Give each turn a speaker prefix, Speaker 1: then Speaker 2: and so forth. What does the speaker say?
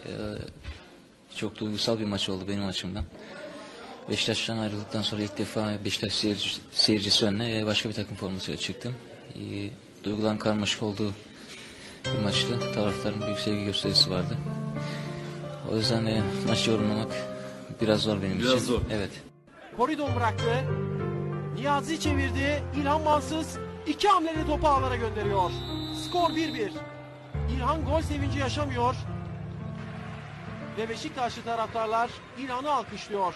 Speaker 1: Ee, çok duygusal bir maç oldu benim açımdan. Beşiktaş'tan ayrıldıktan sonra ilk defa Beşiktaş seyirci, seyircisi önüne e, başka bir takım formasıyla çıktım. Duyguların karmaşık olduğu bir maçtı. Taraftarın büyük sevgi gösterisi vardı. O yüzden e, maçı yorumlamak biraz zor benim
Speaker 2: Biraz
Speaker 1: için.
Speaker 2: zor.
Speaker 1: Evet.
Speaker 3: Koridor bıraktı. Niyazi çevirdi. İlhan Mansız iki hamleyle topu ağlara gönderiyor. Skor 1-1. İlhan gol sevinci yaşamıyor. Ve Beşiktaşlı taraftarlar İlhan'ı alkışlıyor.